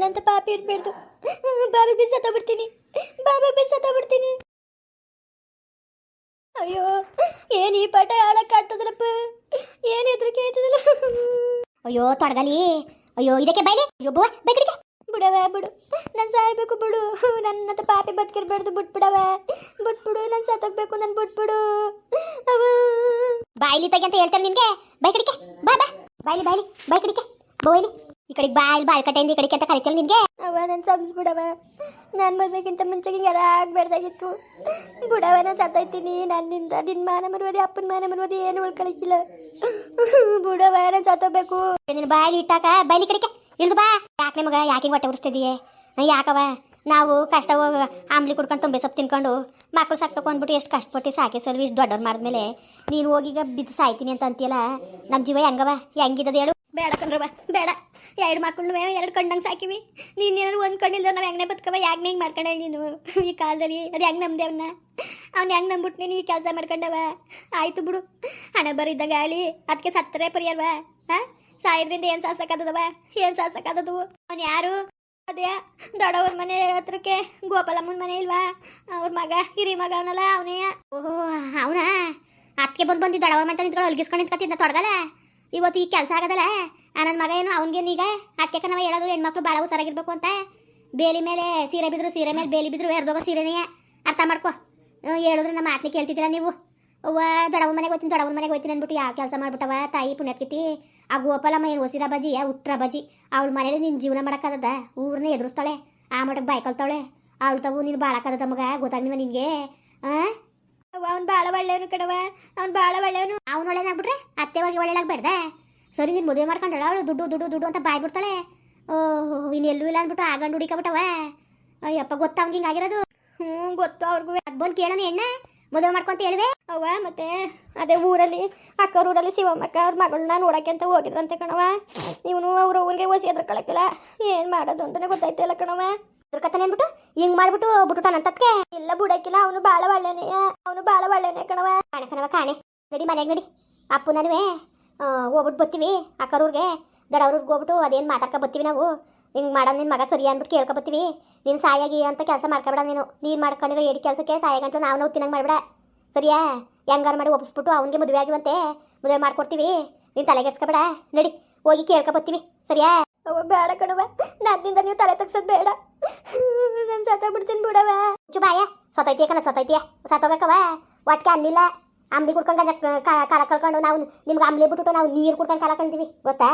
ನನ್ನಂತ ಪಾಪಿ ಇರ್ಬಾರ್ದು. ಬಾಬಿ ಬಿದ್ದು ಸತ್ತೋಗ್ಬಿಡ್ತೀನಿ ಬಾಬಿ ಬಿದ್ದು ಸತ್ತೋಗ್ಬಿಡ್ತೀನಿ ಅಯ್ಯೋ, ಏನ್ ಈ ಪಾಠ ಹೇಳಕ್ ಆಗ್ತದಲ್ಲಪ್ಪ? ಏನ್ ಹೆದ್ರಿಕೆ ಆಯ್ತದಲ್ಲ? ಅಯ್ಯೋ, ತೊಡಗಲಿ. ಅಯ್ಯೋ, ಇದಕ್ಕೆ ಬೈಲಿ. ಅಯ್ಯೋ ಬುವ ಬೈಕಡಿಗೆ ಬಿಡವ ಬಿಡು. ನಾನು ಸಾಯ್ಬೇಕು, ಬಿಡು. ನನ್ನಂತ ಪಾಪಿ ಬದುಕಿರ್ಬಾರ್ದು ಬಿಟ್ಬಿಡವ ಬಿಟ್ಬಿಡು, ನಾನು ಸತ್ತೋಗ್ಬೇಕು, ನಾನು ಬಿಟ್ಬಿಡು. ಬಾಯ್ಲಿ ತೆಗಿ ಅಂತ ಹೇಳ್ತಾರೆ ನಿನ್ಗೆ. ಬೈಕಡಿಕೆ ಬಾ ಬಾ. ಬಾಯ್ಲಿ ಬಾಯ್ಲಿ ಬೈಕಡಿಕೆ ಬೋಯ್ಲಿ ಈ ಕಡೆಗೆ ಬಾಯಿ ಬಾಯ್ ಕಟ್ಟೆಯಿಂದ ಈ ಕಡೆಗೆ ಅಂತ ಕರಿತೇನೆ ನಿನ್ಗೆ? ಅವ ನಾನು ಸಂಸ್ಬಿಡವ ನಾನು ಮದ್ವೆಗಿಂತ ಮುಂಚೆ ಹಿಂಗೆಲ್ಲ ಆಗ್ಬೇಡ್ದಾಗಿತ್ತು ಬಿಡವ ನಾನು ಸತ್ತೋಯ್ತೀನಿ ನನ್ನಿಂದ. ನಿನ್ನ ಮಾನ ಮರುವದಿ ಅಪ್ಪನ ಮಾನ ಮರುವದಿ ಏನು ಉಳ್ಕೊಳಿಕ್ಕಿಲ್ಲ. ಬಿಡವ ನಾನು ಸತ್ತೋಗ್ಬೇಕು. ನಿನ್ನ ಬಾಯ್ಲಿ ಇಟ್ಟಾಕ? ಬಾಯ್ಲಿ ಕಡೆಗೆ. ಇಳ್ದು ಬಾ. ಯಾಕ ನಿಮಗ? ಯಾಕೆ ಹೊಟ್ಟೆ ಉರಿಸ್ತಿದೀಯ ಯಾಕವ ನಾವು ಕಷ್ಟ ಹೋಗಿ ಆಮ್ಲಿ ಕುಡ್ಕೊಂಡು ತುಂಬೆ ಸೊಪ್ಪು ತಿನ್ಕೊಂಡು ಮಕ್ಕಳು ಸಾಕ್ಬೇಕು ಅಂದ್ಬಿಟ್ಟು ಎಷ್ಟು ಕಷ್ಟಪಟ್ಟು ಸಾಕಿ ಸಲ್ವಿ ಇಷ್ಟು ದೊಡ್ಡವ್ರು ಮಾಡಿದ್ಮೇಲೆ ನೀನು ಹೋಗಿ ಈಗ ಬಿದ್ದು ಸಾಯ್ತೀನಿ ಅಂತ ಅಂತೀಯಲ್ಲ? ನಮ್ಮ ಜೀವ ಹೆಂಗವ ಹೆಂಗಿದ್ದದ ಹೇಳು. ಬೇಡ ಕಂದ್ರವ ಬೇಡ. ಎರಡು ಮಕ್ಕಳು ಎರಡು ಕಣ್ಣಂಗೆ ಸಾಕಿವಿ. ನೀನು ಏನಾದ್ರು ಒಂದು ಕಣ್ಣಿಲ್ದ ನಾವು ಹೆಂಗನೆ ಬದುಕವ? ಯಾಕೆ ಹೆಂಗೆ ಮಾಡ್ಕೊಂಡೆ ನೀನು? ಈ ಕಾಲದಲ್ಲಿ ಅದು ಹೆಂಗೆ ನಂಬಿದೆ ಅವನ್ನ ಅವ್ನು ಹೆಂಗೆ ನಂಬಿಟ್ಟು ನೀನು ಈ ಕೆಲಸ ಮಾಡ್ಕೊಂಡವ? ಆಯ್ತು ಬಿಡು. ಹಣ ಬರಿದ್ದ ಗಾಳಿ ಅದಕ್ಕೆ ಸತ್ತರೆ ಪರಿಯಲ್ವ? ಹಾಂ? ಸಾಯಿದ್ರಿಂದ ಏನು ಸಾಸಕ್ಕಾದದವ ಏನು ಸಾಸಕ್ಕಾದದು ಅವ್ನು ಯಾರು? ಅದೇ ದೊಡ್ಡವ್ರ ಮನೆ ಹತ್ರಕ್ಕೆ ಗೋಪಾಲಮ್ಮನ ಮನೆ ಇಲ್ವಾ? ಅವ್ರ ಮಗ, ಹಿರಿ ಮಗ ಅವನಲ್ಲ ಅವನೇ ಓಹೋ, ಅವನಾ? ಅದಕ್ಕೆ ಬಂದು ಬಂದು ದೊಡ್ಡವ್ರ ಮನೆ ನಿಂತ್ಕೊಂಡು ಹೊಲ್ಗಿಸ್ಕೊಂಡು ನಿಂತ್ಕೊತಿದ್ದ ತೊಡಗಲ್ಲ ಇವತ್ತು ಈ ಕೆಲಸ ಆಗದಲ್ಲ? ನನ್ನ ಮಗ ಏನು ಅವನಿಗೆ ಈಗ ಅದಕ್ಕೆ ನಾವು ಹೇಳೋದು ಹೆಣ್ಮಕ್ಳು ಭಾಳ ಹುಷಾರಾಗಿರ್ಬೇಕು ಅಂತ. ಬೇಲಿ ಮೇಲೆ ಸೀರೆ ಬಿದ್ರು, ಸೀರೆ ಮೇಲೆ ಬೇಲಿ ಬಿದ್ರು ಎರಡೋಗ ಸೀರೆನೇ ಅರ್ಥ ಮಾಡ್ಕೊ. ಹೇಳಿದ್ರೆ ನಮ್ಮ ಮಾತನ್ನ ಕೇಳ್ತಿದ್ದೀರಾ ನೀವು? ಅವ್ವ ದೊಡ್ಡವ್ರ ಮನೆಗೆ ಹೋಗ್ತೀನಿ ದೊಡ್ಡವ್ರ ಮನೆಗೆ ಹೋಗ್ತೀನಿ ಅಂದ್ಬಿಟ್ಟು ಯಾವ ಕೆಲಸ ಮಾಡ್ಬಿಟ್ಟವ? ತಾಯಿ ಪುಣ್ಯತ್ಕಿತಿ ಆ ಗೋಪಾಲಮ್ಮ ಏನು ಹೊಸಿರ ಬಜ್ಜಿ, ಆ ಉಟ್ರ ಬಜಿ ಅವಳ ಮನೇಲಿ ನಿನ್ನ ಜೀವನ ಮಾಡೋಕ್ಕಾಗದ ಊರನ್ನ ಎದುರಿಸ್ತಾಳೆ, ಆ ಮಟ್ಟಕ್ಕೆ ಬಾಯ್ಕೊಳ್ತಾಳೆ ಅವಳು ತಗು ನೀನು ಬಾಳಕ್ಕಾಗದ ಮಗ ಗೊತ್ತಾಗ್ನಿವ ನಿನಗೆ. ಹಾಂ ಅವ್ನು ಭಾಳ ಒಳ್ಳೆಯವನು ಕಡವ ಅವ್ನು ಭಾಳ ಒಳ್ಳೆಯವನು. ಅವ್ನು ಒಳ್ಳೆನಾಗ್ಬಿಟ್ರೆ ಅತ್ತೆ ಹೋಗಿ ಒಳ್ಳೆಯಾಗ್ಬೇಡ್ದೆ ಸರಿ, ನೀನು ಮದುವೆ ಮಾಡ್ಕೊಂಡಳ ಅವಳು ದುಡ್ಡು ದುಡ್ಡು ದುಡ್ಡು ಅಂತ ಬಾಯ್ ಬಿಡ್ತಾಳೆ. ಓಹ್ ಇನ್ನೆಲ್ಲೂ ಇಲ್ಲ ಅಂದ್ಬಿಟ್ಟು ಆಗಂಡು ಹುಡಿಕಬಿಟ್ಟವ ಅಯ್ಯಪ್ಪ, ಗೊತ್ತಾ ಅವ್ನಿಗೆ ಹಿಂಗಾಗಿರೋದು ಹ್ಞೂ ಗೊತ್ತು ಅವ್ರಿಗೂ. ಅದು ಬಂದು ಕೇಳೋಣ ಎಣ್ಣ ಮದುವೆ ಮಾಡ್ಕೊಂತ ಹೇಳಿದೆ ಅವ್ವ, ಮತ್ತೆ ಅದೇ ಊರಲ್ಲಿ ಅಕ್ಕ ಊರಲ್ಲಿ ಶಿವಮ್ಮಕ್ಕ ಅವ್ರ ಮಗಳನ್ನ ನೋಡಕ್ಕೆ ಅಂತ ಹೋಗಿದ್ರಂತೆ ಕಣವ ಇವನು ಅವ್ರ ಊರಿಗೆ ಒಸಿ ಅದ್ರ ಕಳಕಿಲ್ಲ ಏನು ಮಾಡೋದು ಅಂತಾನೆ ಗೊತ್ತಾಯ್ತಲ್ಲ ಕಣವ ದುರ್ಕತನ ಅಂದ್ಬಿಟ್ಟು ಹಿಂಗ್ ಮಾಡ್ಬಿಟ್ಟು ಬಿಟ್ಟುಟಾನಂತದ್ಕೆ ಇಲ್ಲ ಬುಡಕ್ಕಿಲ್ಲ, ಅವನು ಬಾಳ ಒಳ್ಳೆನೆ, ಅವನು ಬಾಳ ಒಳ್ಳೆನೆ ಕಣವ ಕಾಣೆ ಕಣವ ಕಾಣೆ. ನಡಿ ಮನೆಗೆ ನಡಿ. ಅಪ್ಪು ನನುವೆ ಹೋಗ್ಬಿಟ್ಟು ಬತ್ತೀವಿ ಅಕ್ಕರೂರ್ಗೆ ದಡವ್ರಿಗೆ ಹೋಗ್ಬಿಟ್ಟು ಅದೇನು ಮಾತಾಡ್ಕೊ ಬತ್ತೀವಿ ನಾವು. ಹಿಂಗೆ ಮಾಡೋ ನಿನ್ನ ಮಗ ಸರಿ ಅಂದ್ಬಿಟ್ಟು ಕೇಳ್ಕೊ ಬತ್ತೀವಿ. ನೀನು ಸಾಯಾಗಿ ಅಂತ ಕೆಲಸ ಮಾಡ್ಕೊಬೇಡ ನೀನು. ನೀನು ಮಾಡ್ಕೊಂಡಿರೋ ಏಡಿ ಕೆಲಸಕ್ಕೆ ಸಾಯ ಗಂಟು ನಾವು ನಾವು ತಿನ್ನಂಗೆ ಮಾಡಬೇಡ. ಸರಿಯಾ? ಹೆಂಗಾರು ಮಾಡಿ ಒಪ್ಪಿಸ್ಬಿಟ್ಟು ಅವನಿಗೆ ಮದುವೆ ಆಗಿವಂತೆ. ಮದುವೆ ಮಾಡ್ಕೊಡ್ತೀವಿ. ನೀನು ತಲೆಗೆಡ್ಸ್ಕೊಬೇಡ ನಡಿ, ಹೋಗಿ ಕೇಳ್ಕೊ ಬರ್ತೀವಿ ಸರಿಯಾ? ಬೇಡ ಕಣವ ನನ್ನಿಂದ ನೀವು ತಲೆ ತಗ್ಸೋದು ಬೇಡ. ಸತ್ತ ಬಿಡ್ತೀನಿ ಬಿಡವ. ಬಾಯ ಸೊತೈತಿಯ ಕಣ ಸೊತೈತಿಯ ಸತ್ತೋಗಕ್ಕವ? ಒಟ್ಟಿಗೆ ಅನ್ನಿಲ್ಲ ಅಂಬಲಿ ಕುಡ್ಕೊಂಡು ಕಾಲ ಕಳ್ಕೊಂಡು ನಾವು ನಿಮ್ಗೆ ಅಂಬ್ಲಿ ಬಿಟ್ಟು ನಾವು ನೀರು ಕುಡ್ಕೊಂಡು ಕಾಲ ಕಳ್ತೀವಿ ಗೊತ್ತಾ?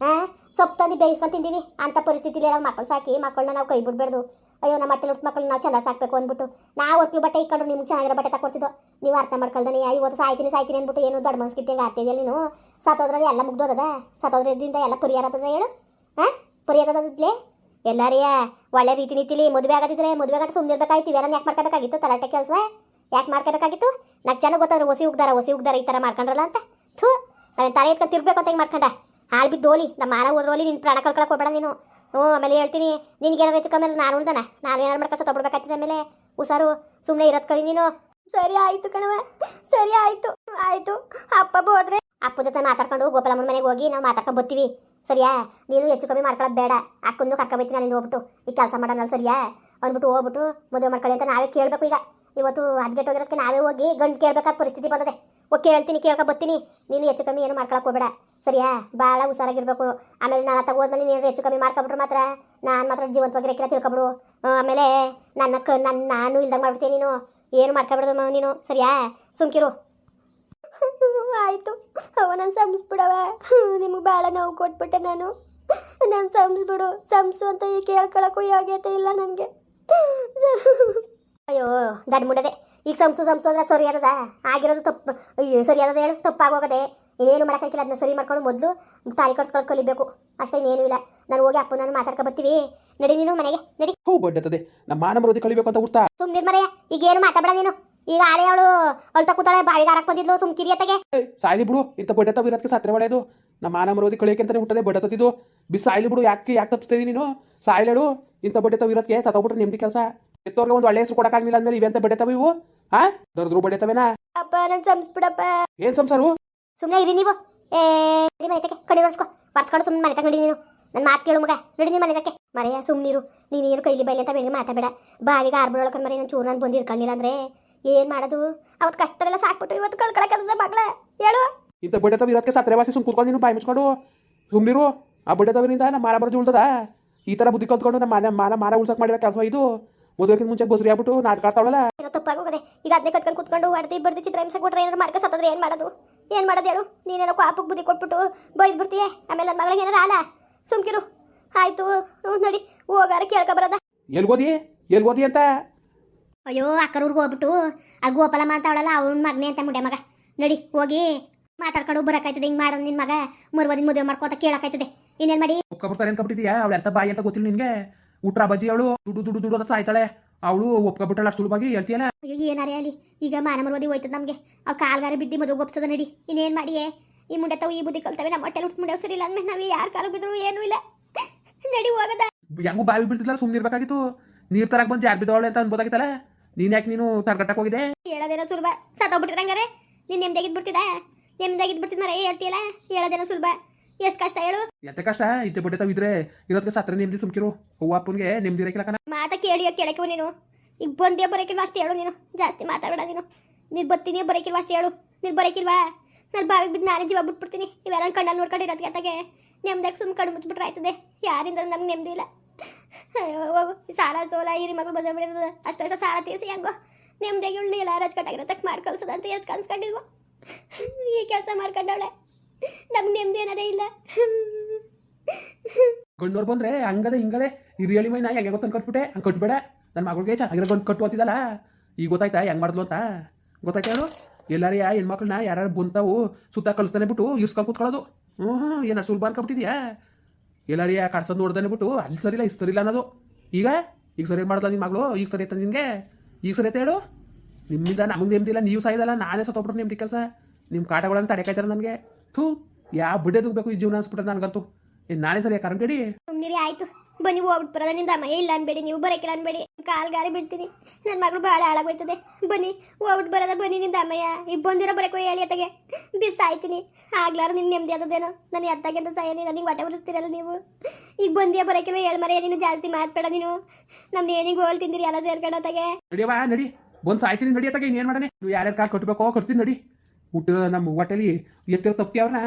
ಹಾಂ ಸೊಪ್ಪು ತಂದು ಬೇಯಿಸ್ಕೊಂಡು ತಿಂದೀವಿ. ಅಂಥ ಪರಿಸ್ಥಿತಿಲಿ ನಾವು ಮಕ್ಕಳು ಸಾಕಿ ಮಕ್ಕಳನ್ನ ನಾವು ಕೈ ಬಿಡಬಾರ್ದು. ಅಯ್ಯೋ, ನಮ್ಮ ಮಟ್ಟೆ ಹುಟ್ಟು ಮಕ್ಕಳನ್ನ ನಾವು ಚಂದ ಸಾಕಬೇಕು ಅಂದ್ಬಿಟ್ಟು. ನಾವು ಒಟ್ಟು ಬಟ್ಟೆ ಇಟ್ಕೊಂಡು ನಿಮ್ಗೆ ಚೆನ್ನಾಗಿರೋ ಬಟ್ಟೆ ತಗೊಡ್ತಿದ್ದೋ ನೀವು ಅರ್ಥ ಮಾಡ್ಕೊಳ್ದಾನೆ ಇವತ್ತು ಸಾಯ್ತೀನಿ ಸಾಯ್ತೀನಿ ಅಂದ್ಬಿಟ್ಟು ಏನು ದೊಡ್ಡ ಮನ್ಸ್ಕಿತ್ತಂಗೆ ಆಗ್ತಿದೆಯಲ್ಲ ನೀನು? ಸತ್ತೋದ್ರಲ್ಲಿ ಎಲ್ಲ ಮುಗ್ದೋದದ? ಸತ್ತೋದ್ರದಿಂದ ಎಲ್ಲ ಪರಿಹಾರ ಆತದ ಹೇಳು? ಹಾಂ ಪರಿಹಾರ ಎಲ್ಲಾರಿಯ ಒಳ್ಳೆ ರೀತಿ ನೀತಿಲಿ, ಮದುವೆ ಆಗದಿದ್ರೆ ಮದುವೆ ಗಂಟು ಸುಮ್ಮನೆ ಇರ್ಬೇಕಾಯ್ತು ಇವೆಲ್ಲ ಯಾಕೆ ಮಾಡ್ಕೋಬೇಕಾಗಿತ್ತು? ತಲಾಟೆ ಕೆಲಸ ಯಾಕೆ ಮಾಡ್ಕೋಬೇಕಾಗಿತ್ತು? ನಾಲ್ಕು ಜನ ಗೊತ್ತಾದ್ರೆ ಹೊಸಿ ಉಗ್ದಾರ ಹೊಸಿ ಉಗ್ದಾರ ಈ ಥರ ಮಾಡ್ಕೊಂಡ್ರಲ್ಲ ಅಂತ. ಥೂ, ನಾವೇನು ತಲೆ ಎತ್ಕೊಂಡು ತಿರ್ಬೇಕು ಅಂತ ಹಿಂಗೆ ಮಾಡ್ಕೊಂಡ? ಹಾಳು ಬಿದ್ದು ಹೋಲಿ ನಮ್ಮ ಮಾನ ಹೋದ್ರೋಲಿ ನಿನ್ನ ಪ್ರಾಣ ಕಳ್ಕೊಳಕ್ ಹೋಗ್ಬೇಡ ನೀನು. ಹ್ಞೂ, ಆಮೇಲೆ ಹೇಳ್ತೀನಿ ನಿನ್ಗೆ ಏನಾರು ಹೆಚ್ಚು ಕಮ್ಮಿ ನಾನು ಉಳ್ದಾನ? ನಾನು ಏನಾರು ಮಾಡ್ಕೊಂಡು ಸತ್ತೋಗ್ಬಿಡ್ಬೇಕಾಗ್ತದೆ ಆಮೇಲೆ? ಹುಷಾರು ಸುಮ್ಮನೆ ಇರೋದು ಕಲಿ ನೀನು. ಸರಿ ಆಯಿತು ಕಣವ ಸರಿ ಆಯ್ತು. ಆಯ್ತು, ಅಪ್ಪ ಹೋದ್ರೆ? ಅಪ್ಪ ಜೊತೆ ಮಾತಾಡ್ಕೊಂಡು ಗೋಪಾಲಮ್ಮನ ಮನೆಗೆ ಹೋಗಿ, ನಾವು ಮಾತಾಡ್ಕೊಂಡು ಬರ್ತೀವಿ. ಸರಿಯಾ? ನೀನು ಹೆಚ್ಚು ಕಮ್ಮಿ ಮಾಡ್ಕೊಳ್ಳೋದು ಬೇಡ. ಅಕ್ಕನ್ನು ಕರ್ಕೊಬೈತೀನಿ ನಾನು ಹೋಗ್ಬಿಟ್ಟು. ಈ ಕೆಲಸ ಮಾಡೋಣ ಸರಿಯಾ? ಅಂದ್ಬಿಟ್ಟು ಹೋಗ್ಬಿಟ್ಟು ಮದುವೆ ಮಾಡ್ಕೊಳ್ಳಿ ಅಂತ ನಾವೇ ಕೇಳಬೇಕು ಈಗ. ಇವತ್ತು ಅದ್ಗೆಟ್ ಹೋಗಿರೋದಕ್ಕೆ ನಾವೇ ಹೋಗಿ ಗಂಡು ಕೇಳಬೇಕಾದ ಪರಿಸ್ಥಿತಿ ಬಂದದೆ. ಓಕೆ, ಹೇಳ್ತೀನಿ, ಕೇಳ್ಕೊ, ಬರ್ತೀನಿ. ನೀನು ಹೆಚ್ಚು ಕಮ್ಮಿ ಏನು ಮಾಡ್ಕೊಳಕ್ಕೆ ಹೋಗ್ಬೇಡ. ಸರಿಯಾ? ಭಾಳ ಹುಷಾರಾಗಿರ್ಬೇಕು. ಆಮೇಲೆ ನಾನು ತಗೋದ್ಮೇಲೆ ನೀನು ಹೆಚ್ಚು ಕಮ್ಮಿ ಮಾಡ್ಕೊಬಿಟ್ರೆ ಮಾತ್ರ. ನಾನು ಮಾತ್ರ ಜೀವಂತವಾಗಿರಕ್ಕಿಲ್ಲ ತಿಳ್ಕೊಬಿಡು. ಆಮೇಲೆ ನನ್ನ ಕ ನಾನು ಇಲ್ದಂಗೆ ಮಾಡ್ಬಿಡ್ತೀನಿ ನೀನು? ಏನು ಮಾಡ್ಕೊಬಿಡ್ದು ನೀನು? ಸರಿಯಾ? ಸುಮ್ಕಿರು. ಆಯ್ತು. ಅವ ನಾನು ಸಂಸ್ಬಿಡವ ನಿಮ್ಗೆ ಭಾಳ ನೋವು ಕೊಟ್ಬಿಟ್ಟೆ ನಾನು. ನಾನು ಸಂಸ್ಬಿಡು ಸಂಸು ಅಂತ ಈ ಕೇಳ್ಕೊಳಕ್ಕೂ ಯೋಗ್ಯತೆ ಇಲ್ಲ ನನಗೆ. ಅಯ್ಯೋ ದಡ್ ಮುಡದೆ. ಈಗ ಸಂಸು ಸಂಸು ಅಂದ್ರೆ ಸರಿ ಅದ ಆಗಿರೋದು ತಪ್ಪು ಅಯ್ಯೋ ಸರಿ ಆದದ ಹೇಳು. ತಪ್ಪಾಗೋಗದೆ. ಇನ್ನೇನು ಮಾಡೋಕ್ಕಾಗಿಲ್ಲ ಅದನ್ನ ಸರಿ ಮಾಡ್ಕೊಂಡು ಮೊದಲು ತಾಳಿ ಕಟ್ಸ್ಕೊಳಕ್ ಕಲಿಬೇಕು. ಅಷ್ಟೇ ಇನ್ನೇನು ಇಲ್ಲ. ನಾನು ಹೋಗಿ ಅಪ್ಪ ನಾನು ಮಾತಾಡ್ಕೊ ಬರ್ತೀವಿ. ನಡಿ ನೀನು ಮನೆಗೆ. ನಡಿ. ಹೂ ಬಡ್ಡತದೆ ನಮ್ಮ ಮಾನ ಕಲಿಬೇಕು ಅಂತ ಹುಡ್ತಾ. ಸುಮ್ಮನೆ ಮರೆಯ ಈಗ ಏನು ಮಾತಾಡ ನೀನು. ಈಗ ಆಳೆ ಅವಳು ಅಳ್ತ ಕೂತಾಳೆ ಬಾವಿಗೆ ಗಾರಕ್ ಬಂದಿದ್ಲು ಸುಮ್ ಕಿರಿಯತ್ತಗೆ ಸಾಯ್ಲಿ ಬಿಡು ಇಂತ ಬಡತ ಇರೋದಕ್ಕೆ ಸತ್ರೆ ಒಳ್ಳೆಯದು ನಮ್ಮ ಮಾನ ಮರೋದಿ ಕಳಿಯಕ್ಕೆ ಅಂತಾನೆ ಹುಟ್ಟದೆ ಬಡ್ಡತಿದ್ದು ಬಿಸಿ ಸಾಯಿಲಿ ಬಿಡು ಯಾಕೆ ಯಾಕೆ ತಪ್ಪಿಸ್ತಿದ್ದೀನಿ ನೀನು? ಸಾಯ್ಲೇಳು ಇಂಥ ಬಡತ ವಿರತ್ಗೆ ಸತ್ತೋಗ್ಬಿಟ್ರೆ ನಿಮ್ದು ಕೆಲಸ. ಎತ್ತೋರ್ಗೆ ಒಂದು ಒಳ್ಳೆ ಹೆಸರು ಕೊಡಕ್ಕಾಗಿಲ್ಲ ಅಂದ್ಮೇಲೆ ಇವೆಂತ ಬಡತವ ಇವು? ಹಾ ದರ್ದ್ರು ಬಡ್ಡೆತವೇನಾ ಅಪ್ಪ ನನ್ ಸಂಸ್ಬಿಡಪ್ಪ. ಏನ್ ಸಂಸಾರು? ಸುಮ್ಮನೆ ಇರಿ ನೀವು. ಏ ನಡಿ ಮನೆ ತಗೆ ಕಣ್ಣಿ ಒರೆಸ್ಕೊ. ಬರ್ಸ್ಕೊಂಡು ಸುಮ್ಮನೆ ಮನೆ ತಗ ನಡಿ ನೀನು. ನನ್ನ ಮಾತು ಕೇಳು ಮಗ. ನಡಿ ನಿಮ್ಮ ಮನೆಗಕ್ಕೆ ಮರೆಯ ಸುಮ್ಮನಿರು ನೀನು ಏನು ಕೈಲಿ ಬೈಲಿ ಅಂತ ಬೆಳಿಗ್ಗೆ ಮಾತಾಡಬೇಡ. ಬಾವಿಗೆ ಆರ್ಬಿಡೊಳಕ ಮರಿ ನಾನು ಚೂರು ನಾನು ಬಂದು ಅಂದರೆ. ಏನು ಮಾಡೋದು? ಅವತ್ತು ಕಷ್ಟದೆಲ್ಲ ಸಾಕ್ಬಿಟ್ಟು ಇವತ್ತು ಕಳ್ಕೊಳಕ್ಕದ ಮಗಳ? ಹೇಳು. ಇಂತ ಬಡ್ಡೆ ತವ ಇರೋದಕ್ಕೆ ಸತ್ರೆ ವಾಸಿ ಸುಮ್ ಕೂತ್ಕೊಂಡು ನೀನು ಬಾಯಿ ಮುಚ್ಕೊಂಡು. ಸುಮ್ಮನಿರು ಆ ಬಡ್ಡೆ ತವರಿಂದ ನಮ್ಮ ಮಾರ ಬರೋದು ಉಳ್ತದ ಈ ಥರ ಬುದ್ಧಿ ಕಲ್ತ್ಕೊಂಡು ನಮ್ಮ ಮಾನ ಮಾನ ಮಾನ ಉಳ್ಸಕ್ ಮಾಡಿರೋ ಕೆಲಸ ಇದು? ಮದುವೆಗಿಂತ ಮುಂಚೆ ಬಸ್ರಿ ಆಗ್ಬಿಟ್ಟು ನಾಟಕ ಆಡ್ತಾವಳಲ್ಲ? ಏನೋ ತಪ್ಪಾಗೋಗದೆ ಈಗ ಅದನ್ನೇ ಕಟ್ಕೊಂಡು ಕುತ್ಕೊಂಡು ಹೊಡೆದು ಬರ್ದು ಚಿತ್ರ ಹಿಂಸೆ ಕೊಟ್ಟರೆ ಏನಾರು ಮಾಡ್ಕೊ ಸತ್ತದ್ರೆ ಏನು ಮಾಡೋದು? ಏನು ಮಾಡೋದು ಹೇಳು. ನೀನೇನೋ ಕಾಪಕ್ಕೆ ಬುದ್ಧಿ ಕೊಟ್ಬಿಟ್ಟು ಬೈದು ಬಿಡ್ತೀಯ? ಆಮೇಲೆ ನನ್ನ ಮಗಳಿಗೆ ಏನಾರ ಅಲ್ಲ ಸುಮ್ಕಿರು. ಆಯ್ತು. ನೋಡಿ ನಡಿ. ಹೋಗಾರ ಕೇಳ್ಕೊ ಬರೋದ. ಎಲ್ಗೋದಿ? ಎಲ್ಗೋದಿ ಅಂತ? ಅಯ್ಯೋ ಅಕ್ಕರೂರ್ಗೆ ಹೋಗ್ಬಿಟ್ಟು ಆ ಗೋಪಾಲ ಮಾತಾಡಲ್ಲ ಅವ್ನ ಮಗನೇ ಅಂತ ಮುಡ್ಯ ಮಗ. ನಡಿ ಹೋಗಿ ಮಾತಾಡ್ಕೊಂಡು ಬರಕಾಯ್ತದೆ ಹಿಂಗೆ ಮಾಡೋದು ನಿನ್ನ ಮಗ. ಮರುವದಿನ ಮದುವೆ ಮಾಡ್ಕೋತ ಕೇಳಕಾಯ್ತದೆ ಇನ್ನೇನು ಮಾಡಿ? ಒಪ್ಕೊಬಿಡ್ತಾರೆ ಅನ್ಕೊಬಿಟ್ಟಿದ್ಯಾ ಅವಳು ಎಂತ ಬಾಯಿ ಅಂತ ಗೊತ್ತಿಲ್ಲ ನಿನ್ಗೆ? ಉಟ್ರ ಬಜ್ಜಿ ಅವಳು ದುಡ್ಡು ದುಡ್ಡು ದುಡ್ಡು ಅಂತ ಸಾಯ್ತಾಳೆ. ಅವಳು ಒಪ್ಕೊಬಿಟ್ಟಳ ಸುಲಭವಾಗಿ ಹೇಳ್ತೀಯಾ ಅಯ್ಯೋ ಏನಾರೇ ಅಲ್ಲಿ ಈಗ ಮಾನ ಮರುವದಿ ಹೋಯ್ತದ ನಮಗೆ. ಅವ್ಳು ಕಾಲ್ಗಾರ ಬಿದ್ದು ಮದುವೆ ಒಪ್ಸದ ನಡಿ. ಇನ್ನೇನು ಮಾಡಿಯೇ? ಈ ಮುಂಡೆ ತಾವು ಈ ಬುದ್ಧಿ ಕಲ್ತವೆ ನಮ್ಮ ಹೊಟ್ಟೆ ಹುಟ್ಟು ಮುಂಡೆ ಸರಿ ಇಲ್ಲ ಅಂದ್ಮೇಲೆ ನಾವು ಯಾರ ಕಾಲು ಬಿದ್ರು ಏನೂ ಇಲ್ಲ. ನಡಿ ಹೋಗದ. ಹೆಂಗು ಬಾವಿ ಬೀಳ್ತಿದ್ಲ ಸುಮ್ಮನೆ ಇರ್ಬೇಕಾಗಿತ್ತು ನೀರು ತರಕ್ ಬಂದು ಯಾರು ಬಿದ್ದವಳೆ ಅಂತ ಅನ್ಬೋದಾಗಿತ್ತಲ್ಲ? ನೀನ್ ಯಾಕೆ ನೀನು ತರ್ಗಟ್ಟಕ್ಕೆ ಹೋಗಿದೆ ಹೇಳೋದೇನೋ ಸುಲಭ. ಸತ್ತೋಗ್ಬಿಟ್ಟಿರಂಗಾರೆ ಹಂಗಾರೆ ನೀನ್ ನೆಮ್ಮದಿಯಾಗಿದ್ದು ಬಿಡ್ತಿದ ನೆಮ್ಮದಿಯಾಗಿದ್ದು ಬಿಡ್ತಿದ್ ಮರ ಹೇಳ್ತೀಯಲ್ಲ? ಹೇಳೋದೇನೋ ಸುಲಭ. ಎಷ್ಟು ಕಷ್ಟ ಹೇಳು. ಎಂತ ಕಷ್ಟ? ಇದ್ದ ಬಿಟ್ಟೆ ತಾವ್ ಇದ್ರೆ ಇರೋದಕ್ಕೆ ಸತ್ರ ನೆಮ್ಮದಿ ಸುಮ್ಕಿರು. ಅವ್ವ ಅಪ್ಪನ್ಗೆ ನೆಮ್ಮದಿ ಇರಕ್ಕಿಲ್ಲ ಕಣ ಮಾತ ಕೇಳಿಯೋ ಕೇಳಕ್ಕೆ ನೀನು. ಈಗ ಬಂದೇ ಬರೋಕಿಲ್ವಾ ಅಷ್ಟು ಹೇಳು ನೀನು. ಜಾಸ್ತಿ ಮಾತಾಡಬೇಡ ನೀನು. ನೀನ್ ಬತ್ತೀನಿ ಬರೋಕಿಲ್ವಾ ಅಷ್ಟು ಹೇಳು. ನೀನು ಬರೋಕಿಲ್ವಾ? ನಾನು ಬಾವಿಗೆ ಬಿದ್ದು ನಾನೇ ಜೀವ ಬಿಟ್ಬಿಡ್ತೀನಿ. ಇವೆಲ್ಲ ಕಣ್ಣಲ್ಲಿ ನೋಡ್ಕೊಂಡಿರೋದಕ್ಕೆ ಅತ್ತಾಗೆ. ನೆಮ್ಮದಾಗ ಸುಮ್ ಕಣ್ಣು ಮುಚ್ಚಿಬಿಟ್ರೆ ಆಯ್ತದೆ. ಯಾರಿಂದ ನಮ್ಗೆ ನೆಮ್ಮದಿ ಇಲ್ಲ. ಸಾಲ ಸೋಲ ಹಿರಿ ಮಗಳು ಮದುವೆ ಮಾಡಿರೋದು ಅಷ್ಟು ಸಾಲ ತೀರಿಸಿ ಹೆಂಗೋ ನೆಮ್ಮದಿಯಾಗಿ ಉಳ್ಳಿ ಎಲ್ಲ ರಚ್ಕಟ್ಟಾಗಿರೋದಕ್ಕೆ ಮಾಡಿ ಕಳ್ಸೋದಂತ ಎಷ್ಟು ಕನ್ಸ್ಕೊಂಡಿದ್ವು ಈ ಕೆಲಸ ಮಾಡ್ಕೊಂಡವಳೆ. ನಮ್ಗೆ ನೆಮ್ಮದಿ ಅನ್ನೋದೇ ಇಲ್ಲ. ಗಂಡೋರ್ ಬಂದ್ರೆ ಹಂಗದೆ ಹಿಂಗದೆ ಹಿರಿಯಳಿ ಮೈ ನಾ ಹೆಂಗೆ ಗೊತ್ತ ಕಟ್ಬಿಟ್ಟೆ. ಹಂಗೆ ಕಟ್ಬೇಡ ನನ್ನ ಮಗಳಿಗೆ ಚೆನ್ನಾಗಿರೋ ಬಂದು ಕಟ್ಟು ಅಂತಿದ್ದಲ್ಲ ಈಗ ಗೊತ್ತಾಯ್ತಾ ಹೆಂಗೆ ಮಾಡಿದ್ಲು ಅಂತ? ಗೊತ್ತಾಯ್ತಾ ಹೇಳು? ಎಲ್ಲಾರ ಯಾ ಹೆಣ್ಮಕ್ಳನ್ನ ಯಾರು ಬಂತಾವು ಸುತ್ತ ಕಳಿಸ್ತಾನೆ ಬಿಟ್ಟು ಇರ್ಸ್ಕೊಂಡು ಕೂತ್ಕೊಳ್ಳೋದು. ಹ್ಞೂ ಹ್ಞೂ ಏನಾರು ಸುಲಭ ಅನ್ಕೊಬಿಟ್ಟಿದ್ಯಾ ಎಲ್ಲಾರಿಯ ಕಡ್ಸೋದು ನೋಡ್ದಾನೆ ಬಿಟ್ಟು ಅಲ್ಲಿ ಸರಿಲ್ಲ ಇಷ್ಟು ಸರಿಲ್ಲ ಅನ್ನೋದು. ಈಗ? ಈಗ ಸರಿ ಮಾಡ್ತಾ ನಿನ್ನ ಮಗಳು? ಈಗ ಸರಿ ಐತೆ ನಿನಗೆ? ಈಗ ಸರಿ ಐತೆ ಹೇಳು. ನಿಮ್ಮಿಂದ ನಮಗೆ ನೆಮ್ಮದಿಲ್ಲ ನೀವು ಸಾಯ್ದಲ್ಲ ನಾನೇ ಸತ್ತೋಗ್ಬಿಟ್ಟು ನಿಮ್ಮ ಕೆಲಸ. ನಿಮ್ಮ ಕಾಟಗಳನ್ನು ತಡೆಕಾಯ್ತಾರೆ ನನಗೆ. ಥೂ ಯಾವ ಬಿಡೋದು ಬೇಕು ಈ ಜೀವನ ಅನ್ಸ್ಬಿಟ್ಟದ ನನಗಂತೂ. ನಾನೇ ಸರಿ ಆಯಿತು ಆಯ್ತು. ಬನ್ನಿ ಹೋಗ್ಬಿಟ್ಟು ಬರೋದ ನಿಮ್ದು ಅಮ್ಮ ಇಲ್ಲ ಅನ್ಬೇಡಿ, ನೀವು ಬರೋಕಿಲ್ಲ ಅನ್ಬೇಡಿ. ಕಾಲ್ಗಾರಿ ಬಿಡ್ತೀನಿ ನನ್ನ ಮಗಳು ಭಾಳ ಹಾಳಾಗೋಯ್ತದೆ. ಬನ್ನಿ ಹೋಗ್ಬಿಟ್ಟು ಬರೋದ ಬನ್ನಿ ನಿಂದ ಅಮ್ಮಯ್ಯ. ಈಗ ಬಂದಿರೋ ಬರೋಕೆ ಹೇಳಿ ಅತ್ತಗೆ ಬಿಸ್ ಸಾಯ್ತೀನಿ ಆಗ್ಲಾರು ನಿನ್ನ ನೆಮ್ಮದಿ ಆದದೇನೋ ನಾನು ಎತ್ತಾಗೆ ಅಂತ ಸಾಯನಿ ನನಗೆ ಹೊಟ್ಟೆ ಬರಿಸ್ತೀರಲ್ಲ ನೀವು. ಈಗ ಬಂದಿಯ ಬರೋಕಿಲ್ಲ ಮರೆಯ, ನೀನು ಜಾಸ್ತಿ ಮಾತಾಡ ನೀನು. ನಮ್ದು ಏನಿಗೆ ಹೋಳ್ ತಿಂದಿರಿ ಎಲ್ಲ ಸೇರ್ಕೊಂಡತ್ತಾಗೆ ನಡಿಯವಾ ನಡಿ. ಬಂದು ಸಾಯ್ತೀನಿ ನಡಿ ಅತ್ತಾಗ, ಇನ್ನೇನು ಮಾಡನೆ? ನೀವು ಯಾರ್ಯಾರ ಕಾಲು ಕಟ್ಟಬೇಕೋ ಕಟ್ತೀನಿ ನಡಿ. ಹುಟ್ಟಿರೋ ನಮ್ಮ ಹೊಟ್ಟೆಲಿ ಎತ್ತಿರೋ ತಪ್ಪಿ ಅವ್ರನ್ನ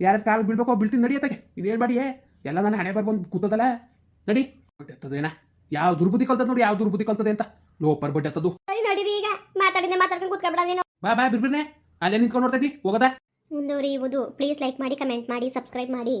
ಯಾರ್ಯಾರ ಕಾಲು ಬಿಡ್ಬೇಕೋ ಬಿಡ್ತೀನಿ ನಡಿ ಅತ್ತಾಗೆ. ಇನ್ನೇನು ಮಾಡಿ ಎಲ್ಲ ನಾನು ಹಣೆ ಬರ್ಬಂದು ಕೂತದಲ್ಲ. ನಡಿ. ಬಡ್ಡೆ ಹತ್ತದೇನ ಯಾವ ದುರ್ಬುದ್ಧಿ ಕಲ್ತದ ನೋಡಿ ಯಾವ ದುರ್ಬುದ್ಧಿ ಕಲ್ತದೆ ಅಂತ. ಲೋಪರ್ ಬಡ್ಡೆ ಹತ್ತದು. ಸರಿ ನಡೀರಿ ಈಗ. ಮಾತಾಡಿದ್ದೆ ಮಾತಾಡ್ಕೊಂಡು ಕೂತ್ಕೊಂಡ್ಬಿಡೋದೇನು ಬಾ ಬಾ ಬಿರ್ಬಿರ್ನೆ ಅಲ್ಲೇ ನಿಂತ್ಕೊಂಡು ನೋಡ್ತೈತಿ ಹೋಗದ? ಮುಂದುವರಿಯುವುದು ಪ್ಲೀಸ್ ಲೈಕ್ ಮಾಡಿ ಕಮೆಂಟ್ ಮಾಡಿ ಸಬ್ಸ್ಕ್ರೈಬ್ ಮಾಡಿ.